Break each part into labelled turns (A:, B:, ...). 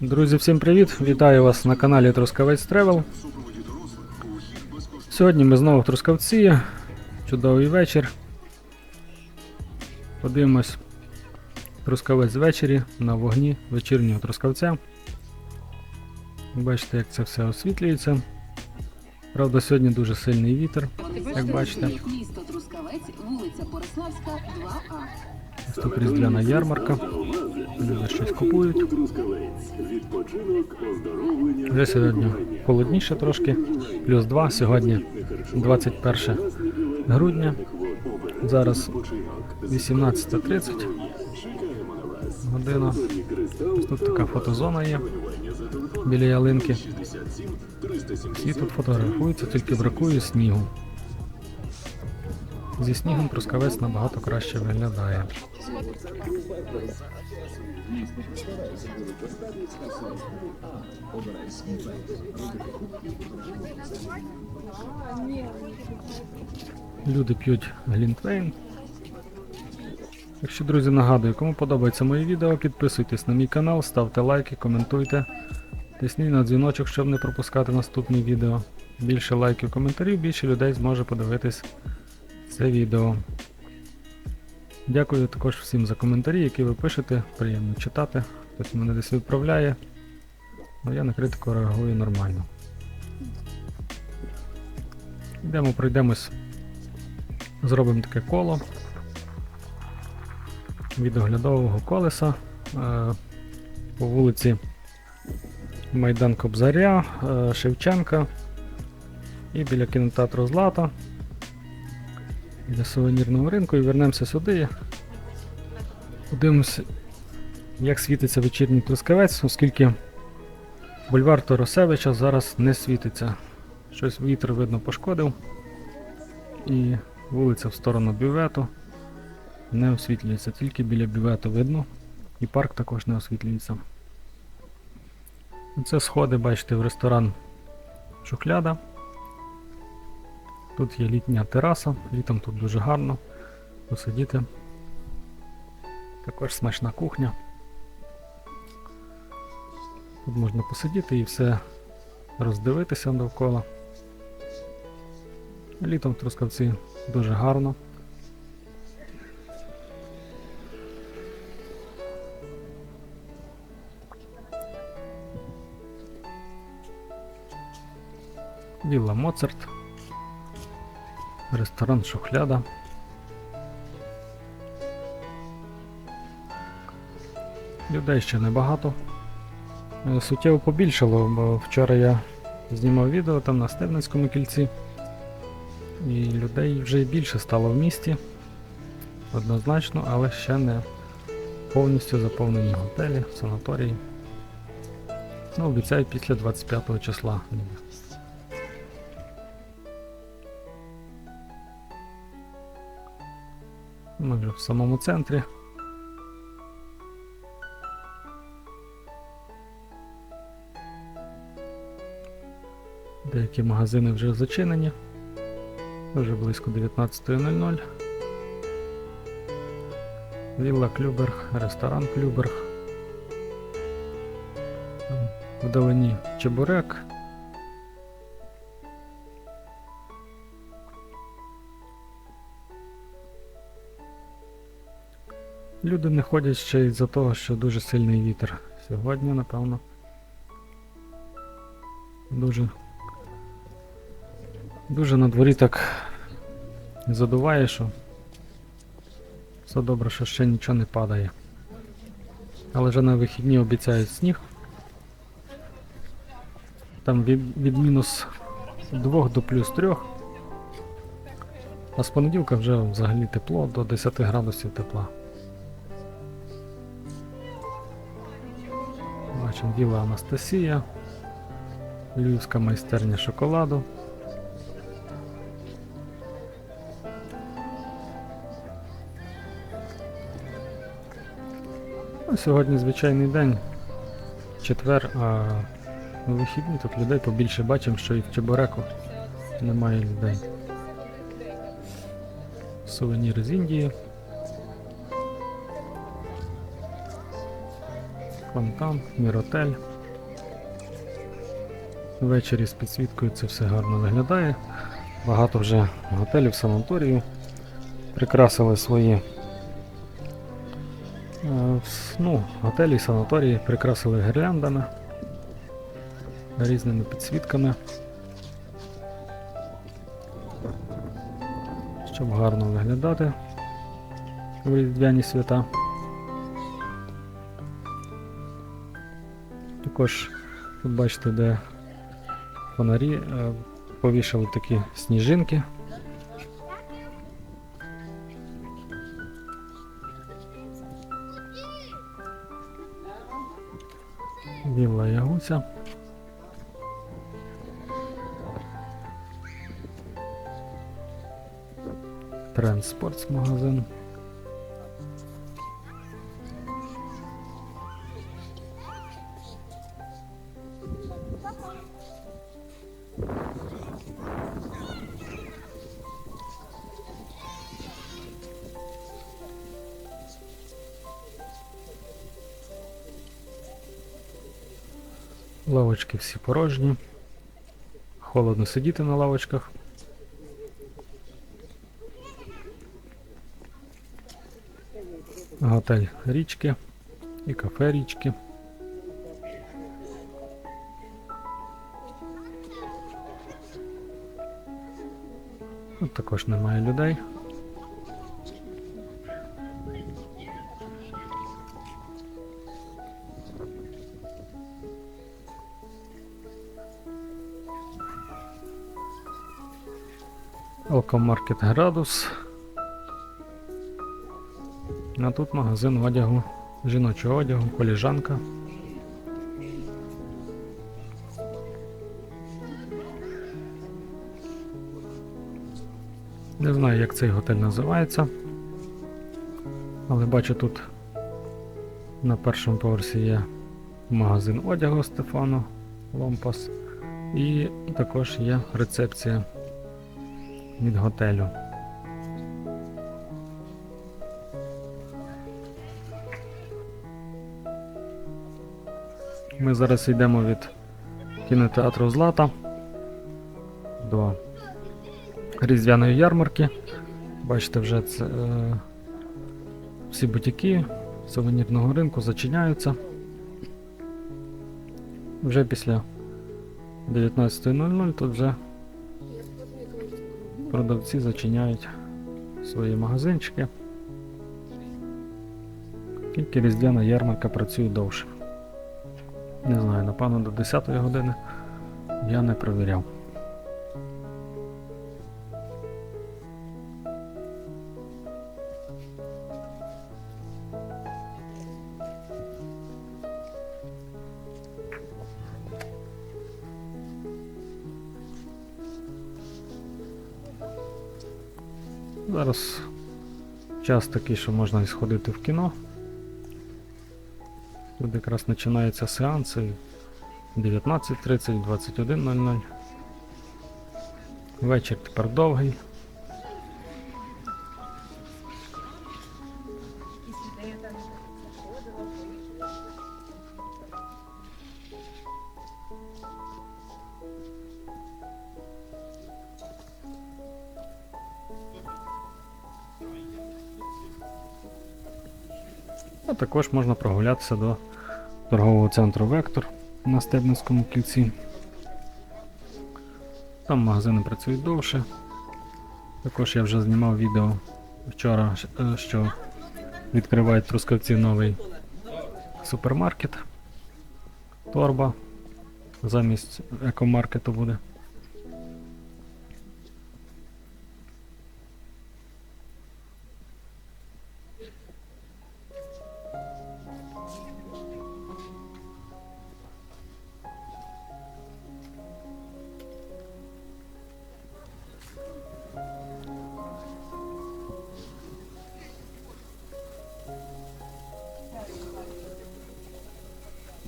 A: Друзі, всім привіт! Вітаю вас на каналі Трускавець Тревел. Сьогодні ми знову в Трускавці. Чудовий вечір. Подивимось Трускавець ввечері на вогні вечірнього Трускавця. Бачите, як це все освітлюється. Правда, сьогодні дуже сильний вітер. Як бачите,
B: Місто Трускавець, вулиця Бориславська, 2А.
A: тут різдвяна ярмарка. Люди щось купують. Вже сьогодні холодніше трошки, плюс 2. Сьогодні 21 грудня. Зараз 18.30 година. Тут така фотозона є біля ялинки. Всі тут фотографуються, тільки бракує снігу. Зі снігом трускавець набагато краще виглядає. Люди п'ють глінтвейн. Якщо, друзі, нагадую, кому подобається моє відео, підписуйтесь на мій канал, ставте лайки, коментуйте. Тисніть на дзвіночок, щоб не пропускати наступні відео. Більше лайків, коментарів, більше людей зможе подивитись це відео. Дякую також всім за коментарі, які ви пишете. Приємно читати. Хтось мене десь відправляє. Ну я на критику реагую нормально. Йдемо, пройдемось. Зробимо таке коло від оглядового колеса е, по вулиці Майдан Кобзаря, е, Шевченка і біля кінотеатру Злата. Біля сувенірного ринку і вернемося сюди. Подивимося, як світиться вечірній трускавець, оскільки бульвар Торосевича зараз не світиться. Щось вітер видно пошкодив. І вулиця в сторону бювету не освітлюється, тільки біля бювету видно. І парк також не освітлюється. Це сходи, бачите, в ресторан Шухляда. Тут є літня тераса, літом тут дуже гарно посидіти. Також смачна кухня. Тут можна посидіти і все роздивитися довкола. Літом в Трускавці дуже гарно. Вілла Моцарт. Ресторан Шухляда. Людей ще небагато. Е, Суттєво побільшало, бо вчора я знімав відео там на Стебницькому кільці. І людей вже більше стало в місті. Однозначно, але ще не повністю заповнені готелі, санаторії. Ну, обіцяють після 25 числа. Ми вже в самому центрі. Деякі магазини вже зачинені. Вже близько 19.00. Вілла Клюберг, ресторан Клюберг. Вдалині Чебурек. Люди не ходять ще із-за того, що дуже сильний вітер. Сьогодні, напевно. Дуже. Дуже на дворі так задуває, що все добре, що ще нічого не падає. Але вже на вихідні обіцяють сніг. Там від, від мінус 2 до плюс 3. А з понеділка вже взагалі тепло до 10 градусів тепла. Бачимо Віла Анастасія, Львівська майстерня шоколаду. Ну, Сьогодні звичайний день, четвер, а на вихідні тут людей побільше бачимо, що і в Чебуреку немає людей. Сувеніри з Індії. Фонтан, міротель. Ввечері з підсвіткою це все гарно виглядає. Багато вже готелів, санаторіїв прикрасили свої е, ну, готелі санаторії прикрасили гірляндами, різними підсвітками. Щоб гарно виглядати в різдвяні свята. Також тут бачите, де фонарі е, повішали такі сніжинки. Вілла Ягуся. Тренд Спортс магазин. Лавочки всі порожні. Холодно сидіти на лавочках. Готель річки і кафе річки. Тут також немає людей. Алкомаркет Градус. А тут магазин одягу, жіночого одягу, коліжанка. Не знаю, як цей готель називається. Але бачу тут на першому поверсі є магазин одягу Стефано Ломпас. І також є рецепція від готелю. Ми зараз йдемо від кінотеатру Злата до різдвяної ярмарки. Бачите, вже це, е, всі бутіки сувенірного ринку зачиняються. Вже після 19.00 тут вже продавці зачиняють свої магазинчики. Тільки різдвяна ярмарка працює довше. Не знаю, напевно до 10 години я не провіряв. Час такий, що можна і сходити в кіно. Тут якраз починаються сеанси 19.30, 21.00. Вечір тепер довгий. А також можна прогулятися до торгового центру Вектор на Стебницькому кільці. Там магазини працюють довше. Також я вже знімав відео вчора, е, що відкривають Трускавці новий супермаркет. Торба. Замість екомаркету буде.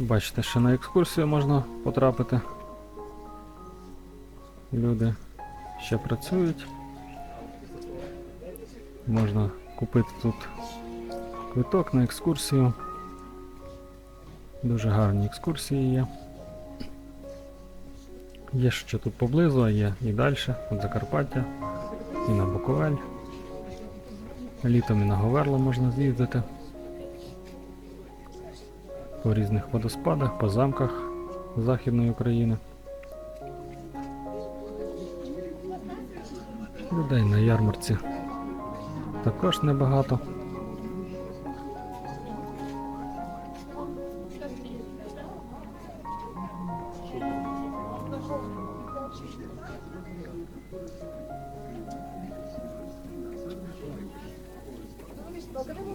A: Бачите, що на екскурсію можна потрапити. Люди ще працюють. Можна купити тут квиток на екскурсію. Дуже гарні екскурсії є. Є ще тут поблизу, а є і далі, от Закарпаття, і на Буковель. Літом і на Говерло можна з'їздити. По різних водоспадах, по замках Західної України. Людей на ярмарці також небагато.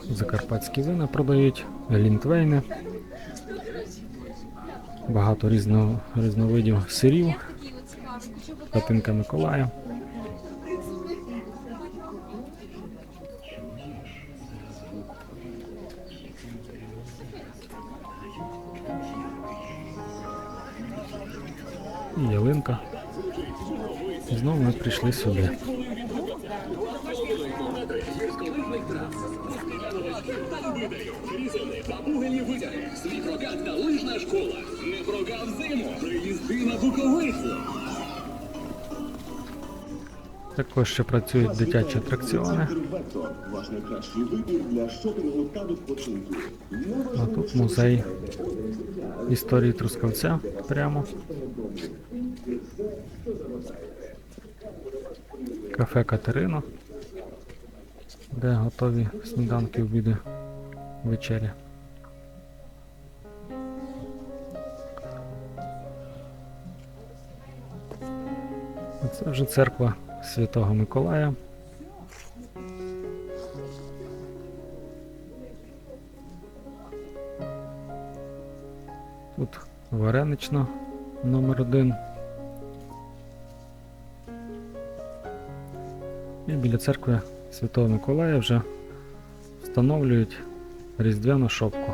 A: Закарпатські вина продають, лінтвейни. Багато різно, різновидів сирів, хатинка Миколая. І ялинка. І знову ми прийшли сюди.
C: Прокат та лижна школа. Не зиму, приїзди на Буковиху.
A: Також ще працюють дитячі атракціони. А тут музей історії Трускавця прямо. Кафе Катерина, де готові сніданки, обіди, вечері. А Це вже церква Святого Миколая. Тут варенична номер один. І біля церкви Святого Миколая вже встановлюють різдвяну шопку.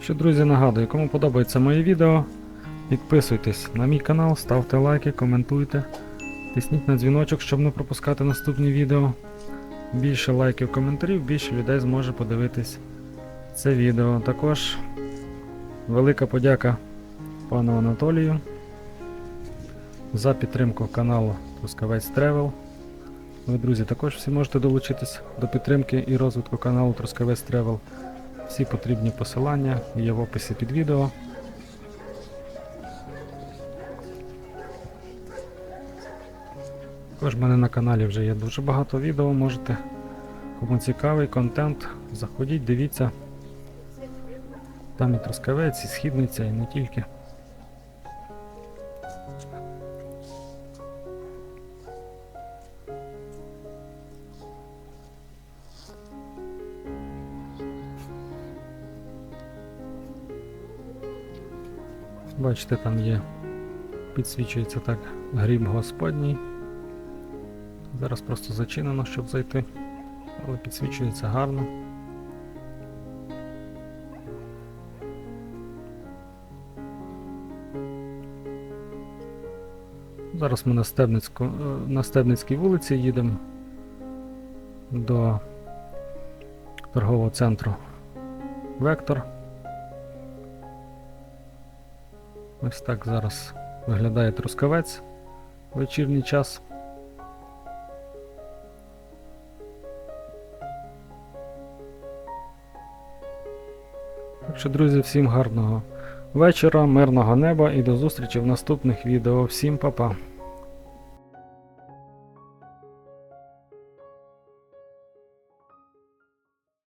A: Що, друзі, нагадую, кому подобається моє відео, підписуйтесь на мій канал, ставте лайки, коментуйте, тисніть на дзвіночок, щоб не пропускати наступні відео. Більше лайків, коментарів, більше людей зможе подивитись це відео. Також велика подяка пану Анатолію за підтримку каналу Трускавець Тревел. Ви, друзі, також всі можете долучитись до підтримки і розвитку каналу Трускавець Тревел. Всі потрібні посилання є в описі під відео. Також в мене на каналі вже є дуже багато відео, можете, кому цікавий контент, заходіть, дивіться. Там і Трускавець, і Східниця, і не тільки. Бачите, там є, підсвічується так гріб Господній. Зараз просто зачинено, щоб зайти, але підсвічується гарно. Зараз ми на, Стебницьку, е, на Стебницькій вулиці їдемо до торгового центру Вектор. Ось так зараз виглядає трускавець в вечірній час. Так що, друзі, всім гарного вечора, мирного неба і до зустрічі в наступних відео. Всім па-па!